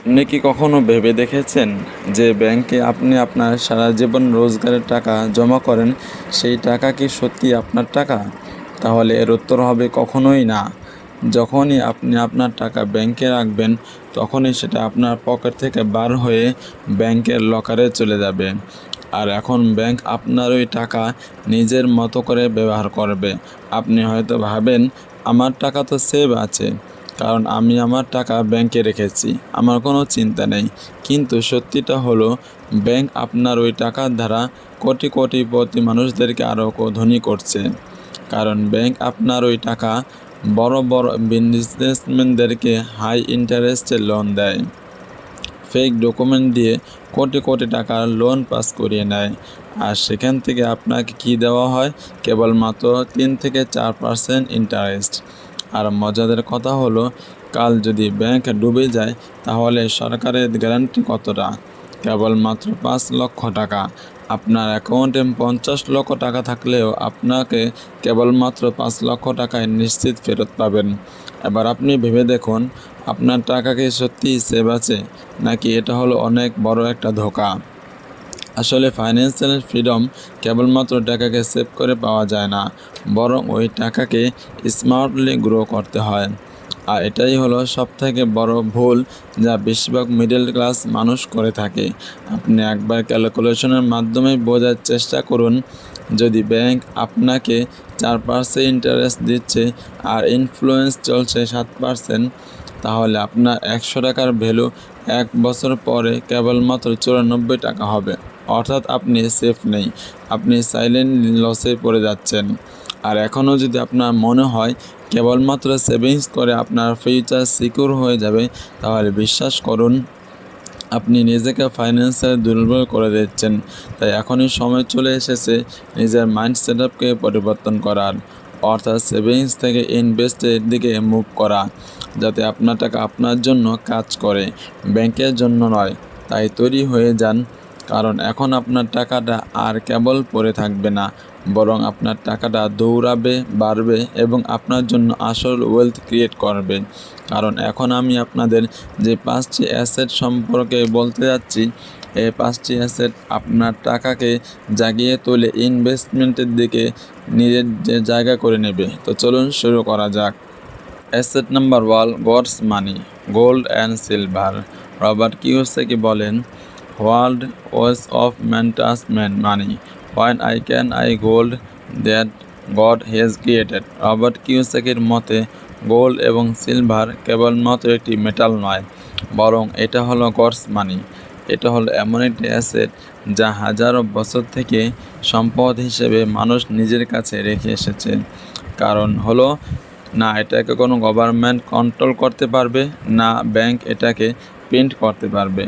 আপনি কি কখনো ভেবে দেখেছেন যে ব্যাংকে আপনি আপনার সারা জীবন রোজগারের টাকা জমা করেন? সেই টাকা কি সত্যি আপনার টাকা? তাহলে এর উত্তর হবে কখনোই না। যখনই আপনি আপনার টাকা ব্যাংকে রাখবেন, তখনই সেটা আপনার পকেট থেকে বার হয়ে ব্যাংকের লকারে চলে যাবে। আর এখন ব্যাংক আপনার ওই টাকা নিজের মতো করে ব্যবহার করবে। আপনি হয়তো ভাবেন, আমার টাকা তো সেভ আছে। কারণ আমি আমার টাকা ব্যাংকে রেখেছি। আমার কোনো চিন্তা নেই। কিন্তু সত্যিটা হলো, ব্যাংক আপনার ওই টাকার দ্বারা কোটি কোটি প্রতি মানুষদেরকে আরও ধনী করছে। কারণ ব্যাংক আপনার ওই টাকা বড় বড় বিজনেসম্যানদেরকে হাই ইন্টারেস্টে লোন দেয়। ফেক ডকুমেন্ট দিয়ে কোটি কোটি টাকার লোন পাস করিয়ে নেয়। আর সেখান থেকে আপনাকে কি দেওয়া হয়? কেবলমাত্র তিন থেকে চার পার্সেন্ট ইন্টারেস্ট আর মজাদের কথা হলো, কাল যদি ব্যাংক ডুবে যায়, তাহলে সরকারের গ্যারান্টি কতটা? কেবলমাত্র পাঁচ লক্ষ টাকা। আপনার অ্যাকাউন্টে পঞ্চাশ লক্ষ টাকা থাকলেও আপনাকে কেবলমাত্র পাঁচ লক্ষ টাকায় নিশ্চিত ফেরত পাবেন। এবার আপনি ভেবে দেখুন, আপনার টাকা কি সত্যিই সেভ আছে? নাকি এটা হলো অনেক বড় একটা ধোকা? আসলে ফাইন্যান্সিয়াল ফ্রিডম কেবলমাত্র টাকাকে সেভ করে পাওয়া যায় না, বরং ওই টাকাকে স্মার্টলি গ্রো করতে হয়। আর এটাই হলো সবথেকে বড় ভুল যা বেশিরভাগ মিডল ক্লাস মানুষ করে থাকে। আপনি একবার ক্যালকুলেশনের মাধ্যমে বোঝার চেষ্টা করুন, যদি ব্যাংক আপনাকে চার পার্সেন্ট ইন্টারেস্ট দিচ্ছে আর ইনফ্লুয়েন্স চলছে সাত পার্সেন্ট তাহলে আপনার একশো টাকার ভ্যালু এক বছর পরে কেবলমাত্র চুরানব্বই টাকা হবে। অর্থাৎ আপনি সেফ নেই। আপনি সাইলেন্ট লসে পড়ে যাচ্ছেন। আর এখনও যদি আপনার মনে হয় কেবলমাত্র সেভিংস করে আপনার ফিউচার সিকিউর হয়ে যাবে, তাহলে বিশ্বাস করুন, আপনি নিজেকে ফাইন্যান্সিয়াল দুর্বল করে দিচ্ছেন। তাই এখনই সময় চলে এসেছে নিজের মাইন্ড সেট আপকে পরিবর্তন করার। অর্থাৎ সেভিংস থেকে ইনভেস্টের দিকে মুভ করা, যাতে আপনার টাকা আপনার জন্য কাজ করে ব্যাংকের জন্য নয়, তাই তৈরি হয়ে যান। কারণ এখন আপনার টাকাটা আর কেবল পড়ে থাকবে না, বরং আপনার টাকাটা দৌড়াবে, বাড়বে এবং আপনার জন্য আসল ওয়েলথ ক্রিয়েট করবে। কারণ এখন আমি আপনাদের যে পাঁচটি অ্যাসেট সম্পর্কে বলতে যাচ্ছি এই পাঁচটি অ্যাসেট আপনার টাকাকে জাগিয়ে তুলে ইনভেস্টমেন্টের দিকে নিজের যে জায়গা করে নেবে। তো চলুন শুরু করা যাক। Asset number one God's money gold and silver Robert Kiyosaki বলেন world ways of man money when I can I gold that God has created Robert কিউসেকের মতে গোল্ড এবং সিলভার কেবলমাত্র একটি মেটাল নয়, বরং এটা হলো গডস মানি এটা হলো এমন একটি অ্যাসেট যা হাজারো বছর থেকে সম্পদ হিসেবে মানুষ নিজের কাছে রেখে এসেছে। কারণ হলো, না এটাকে কোনো গভর্নমেন্ট কন্ট্রোল করতে পারবে, না ব্যাংক এটাকে প্রিন্ট করতে পারবে।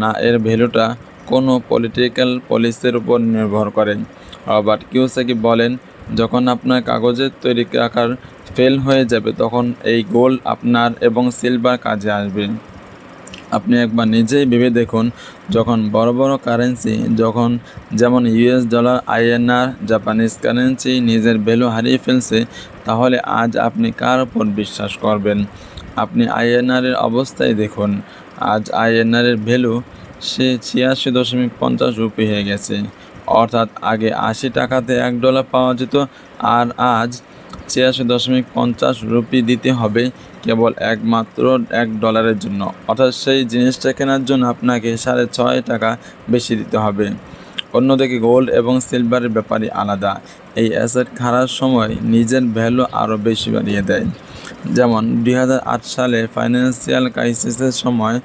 না, এর ভ্যালুটা কোনো পলিটিক্যাল পলিসির উপর নির্ভর করে। রবার্ট কিউসাকি বলেন, যখন আপনার কাগজের তৈরি আকার ফেল হয়ে যাবে, তখন এই গোল্ড আপনার এবং সিলভার কাজে আসবে। আপনি একবার নিজেই ভেবে দেখুন, যখন বড় বড় কারেন্সি, যখন যেমন US dollar, INR, Japanese currency নিজের ভ্যালু হারিয়ে ফেলছে, তাহলে আজ আপনি কার ওপর বিশ্বাস করবেন? আপনি আইএনআরের অবস্থায় দেখুন। আজ আইএনআরের ভ্যালু সে ছিয়াশি দশমিক পঞ্চাশ রুপি হয়ে গেছে। অর্থাৎ আগে আশি টাকাতে এক ডলার পাওয়া যেত, আর আজ ছিয়াশি দশমিক পঞ্চাশ রুপি দিতে হবে কেবল একমাত্র এক ডলারের জন্য। অর্থাৎ সেই জিনিসটা কেনার জন্য আপনাকে সাড়ে ছয় টাকা বেশি দিতে হবে। অন্যদিকে গোল্ড এবং সিলভারের ব্যাপারই আলাদা। এই অ্যাসেট খারাপ সময় নিজের ভ্যালু আরও বেশি বাড়িয়ে দেয়। যেমন দুই হাজার আট সালে ফাইন্যান্সিয়াল ক্রাইসিসের সময়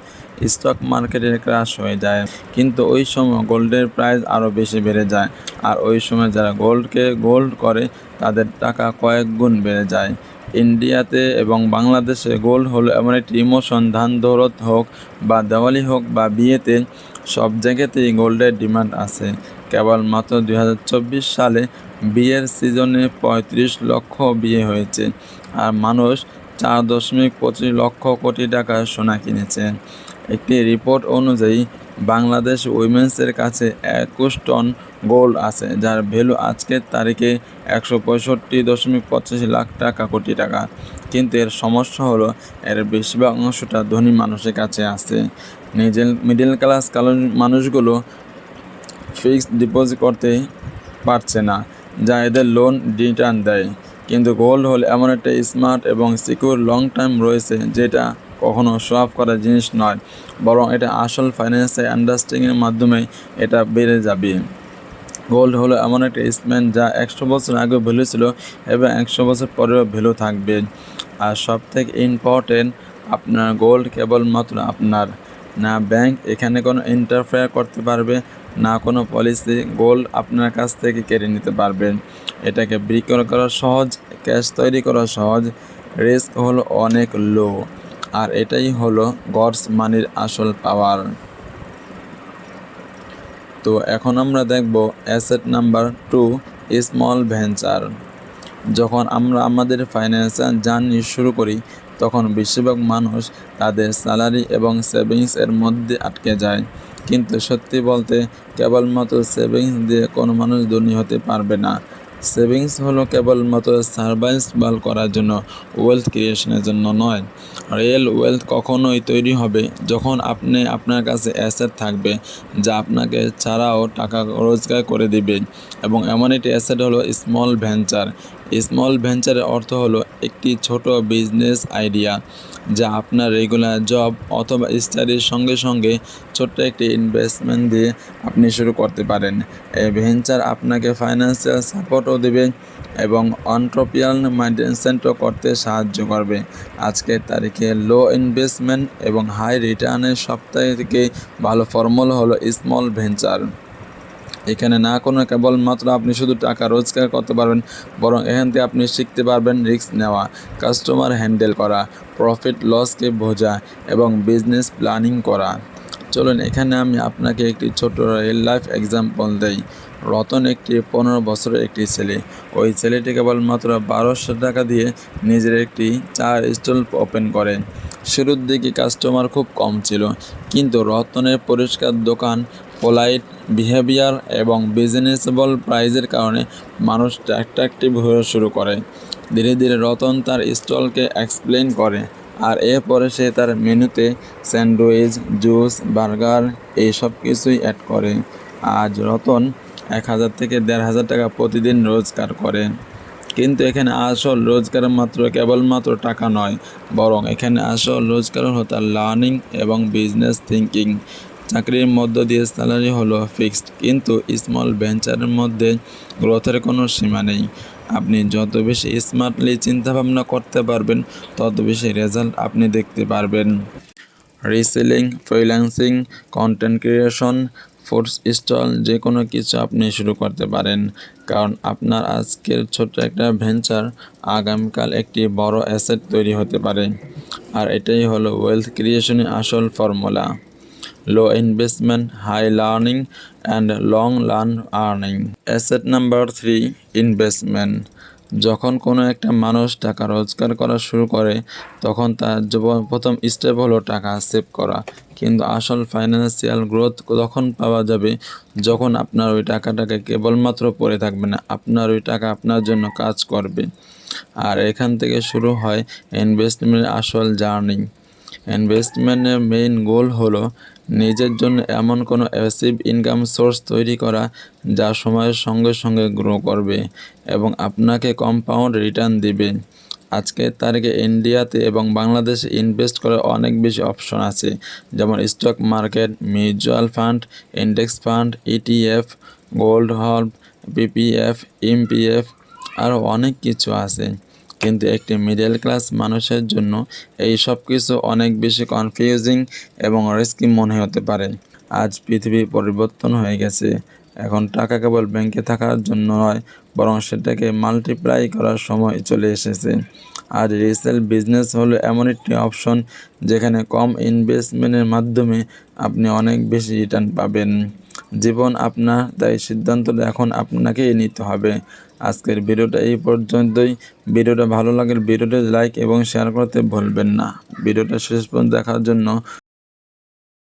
স্টক মার্কেটের ক্রাশ হয়ে যায়, কিন্তু ওই সময় গোল্ডের প্রাইস আরও বেশি বেড়ে যায় আর ওই সময় যারা গোল্ডকে গোল্ড করে তাদের টাকা কয়েক গুণ বেড়ে যায়। ইন্ডিয়াতে এবং বাংলাদেশে গোল্ড হলো এমন একটি ইমোশন, ধান, দৌলত হোক বা দেওয়ালি হোক বা বিয়েতে সব জায়গাতেই গোল্ডের ডিমান্ড আছে। কেবলমাত্র দুই হাজার চব্বিশ সালে বিয়ের সিজনে পঁয়ত্রিশ লক্ষ বিয়ে হয়েছে আর মানুষ চার দশমিক পঁচিশ লক্ষ কোটি টাকার সোনা কিনেছে। একটি রিপোর্ট অনুযায়ী, বাংলাদেশ উইমেন্সের কাছে একুশ টন গোল্ড আছে, যার ভ্যালু আজকের তারিখে একশো পঁয়ষট্টি দশমিক পঁচাশি লাখ টাকা কোটি টাকা। কিন্তু এর সমস্যা হলো, এর বেশিরভাগ অংশটা ধনী মানুষের কাছে আছে। নিজের মিডল ক্লাস কালো মানুষগুলো ফিক্সড ডিপোজিট করতে পারছে না, যা এদের লোন রিটার্ন দেয়। কিন্তু গোল্ড হল এমন একটা স্মার্ট এবং সিকিউর লং টাইম রয়েছে, যেটা কখনো শো অফ করার জিনিস নয়, বরং এটা আসল ফাইন্যান্সিয়াল আন্ডারস্ট্যান্ডিংয়ের মাধ্যমে এটা বেড়ে যাবে। গোল্ড হলো এমন একটা ইনভেস্টমেন্ট যা একশো বছর আগে ভ্যালু ছিল এবং একশো বছর পরেও ভ্যালু থাকবে। আর সব থেকে ইম্পর্টেন্ট আপনার গোল্ড কেবলমাত্র আপনার না ব্যাংক এখানে কোনো ইন্টারফেয়ার করতে পারবে, না কোনো পলিসি গোল্ড আপনার কাছ থেকে কেড়ে নিতে পারবে। এটাকে বিক্রয় করা সহজ ক্যাশ তৈরি করা সহজ রিস্ক হলো অনেক লো আর এটাই হলো গডস মানির আসল পাওয়ার তো এখন আমরা দেখব asset number two small venture যখন আমরা আমাদের ফাইন্যান্সিয়াল জার্নি শুরু করি তখন বেশিরভাগ মানুষ তাদের স্যালারি এবং সেভিংস এর মধ্যে আটকে যায়। কিন্তু সত্যি বলতে, কেবলমাত্র সেভিংস দিয়ে কোনো মানুষ ধনী হতে পারবে না। সেভিংস হলো কেবলমাত্র সার্ভাইভাল করার জন্য, ওয়েলথ ক্রিয়েশনের জন্য নয়। রিয়েল ওয়েলথ কখনোই তৈরি হবে যখন আপনি আপনার কাছে অ্যাসেট থাকবে, যা আপনাকে ছাড়াও টাকা রোজগার করে দিবে। এবং এমন একটি অ্যাসেট হলো স্মল ভেঞ্চার স্মল ভেঞ্চারের অর্থ হলো একটি ছোট বিজনেস আইডিয়া যা আপনার রেগুলার জব অথবা স্টাডির সঙ্গে সঙ্গে ছোট্ট একটি ইনভেস্টমেন্ট দিয়ে আপনি শুরু করতে পারেন। এই ভেঞ্চার আপনাকে ফাইন্যান্সিয়াল সাপোর্টও দেবে এবং অন্ট্রপিয়াল মাইন্ডসেটও করতে সাহায্য করবে। আজকের তারিখে লো ইনভেস্টমেন্ট এবং হাই রিটার্নের সবথেকে ভালো ফর্মুলা হলো স্মল ভেঞ্চার। এখানে না কোনো কেবলমাত্র আপনি শুধু টাকা রোজগার করতে পারবেন, বরং এখান থেকে আপনি শিখতে পারবেন রিস্ক নেওয়া, কাস্টমার হ্যান্ডেল করা, প্রফিট লসকে বোঝা এবং বিজনেস প্ল্যানিং করা। চলুন, এখানে আমি আপনাকে একটি ছোট রিয়েল লাইফ এক্সাম্পল দেই। রতন একটি পনেরো বছরের একটি ছেলে। ওই ছেলেটি কেবলমাত্র বারোশো টাকা দিয়ে নিজের একটি চার স্টল ওপেন করে। শুরুর দিকে কাস্টমার খুব কম ছিল, কিন্তু রতনের পরিষ্কার দোকান পোলাইট বিহেভিয়ার এবং বিজনেসেবল প্রাইজের কারণে মানুষ অ্যাট্রাকটিভ হয়ে শুরু করে। ধীরে ধীরে রতন তার স্টলকে এক্সপ্লেন করে আর এরপরে সে তার মেনুতে স্যান্ডউইচ, জুস, বার্গার এই সব কিছুই অ্যাড করে। আজ রতন এক হাজার থেকে দেড় হাজার টাকা প্রতিদিন রোজগার করে। কিন্তু এখানে আসল রোজগার মাত্র কেবলমাত্র টাকা নয়, বরং এখানে আসল রোজগার হলো তার লার্নিং এবং বিজনেস থিঙ্কিং চাকরির মধ্য দিয়ে স্যালারি হলো ফিক্সড কিন্তু স্মল ভেঞ্চারের মধ্যে গ্রোথের কোনো সীমা নেই। আপনি যত বেশি স্মার্টলি চিন্তাভাবনা করতে পারবেন, তত বেশি রেজাল্ট আপনি দেখতে পারবেন। Reselling freelancing content creation food stall যে কোনো কিছু আপনি শুরু করতে পারেন। কারণ আপনার আজকের ছোট্ট একটা ভেঞ্চার আগামীকাল একটি বড় অ্যাসেট তৈরি হতে পারে। আর এটাই হলো ওয়েলথ ক্রিয়েশনের আসল formula low investment high learning and long learn earning asset number three investment যখন কোনো একটা মানুষ টাকা রোজগার করা শুরু করে, তখন তার জীবন- প্রথম স্টেপ হলো টাকা সেভ করা। কিন্তু আসল ফাইন্যান্সিয়াল গ্রোথ তখন পাওয়া যাবে? যখন আপনার ওই টাকাটাকে কেবলমাত্র পড়ে থাকবে না, আপনার ওই টাকা আপনার জন্য কাজ করবে। আর এখান থেকে শুরু হয় ইনভেস্টমেন্টের আসল জার্নি ইনভেস্টমেন্টের মেইন গোল হলো নিজের জন্য এমন কোনো অ্যাসিভ ইনকাম সোর্স তৈরি করা যা সময়ের সঙ্গে সঙ্গে গ্রো করবে এবং আপনাকে কম্পাউন্ড রিটার্ন দিবে। আজকের তারিখে ইন্ডিয়াতে এবং বাংলাদেশে ইনভেস্ট করার অনেক বেশি অপশন আছে, যেমন stock market mutual fund index fund ETF gold হল্প PPF MPF আরও অনেক কিছু আছে। কিন্তু একটি মিডল ক্লাস মানুষের জন্য এই সব কিছু অনেক বেশি কনফিউজিং এবং রিস্কি মনে হতে পারে। আজ পৃথিবী পরিবর্তন হয়ে গেছে। এখন টাকা কেবল ব্যাংকে থাকার জন্য নয়, বরং সেটাকে মাল্টিপ্লাই করার সময় চলে এসেছে। আর রিসেল বিজনেস হলো এমন একটি অপশন যেখানে কম ইনভেস্টমেন্টের মাধ্যমে আপনি অনেক বেশি রিটার্ন পাবেন। জীবন আপনার তাই সিদ্ধান্ত এখন আপনাকেই নিতে হবে। আজকের ভিডিওটা এই পর্যন্তই। ভিডিওটা ভালো লাগলে ভিডিওটা লাইক এবং শেয়ার করতে ভুলবেন না। ভিডিওটা শেষ পর্যন্ত দেখার জন্য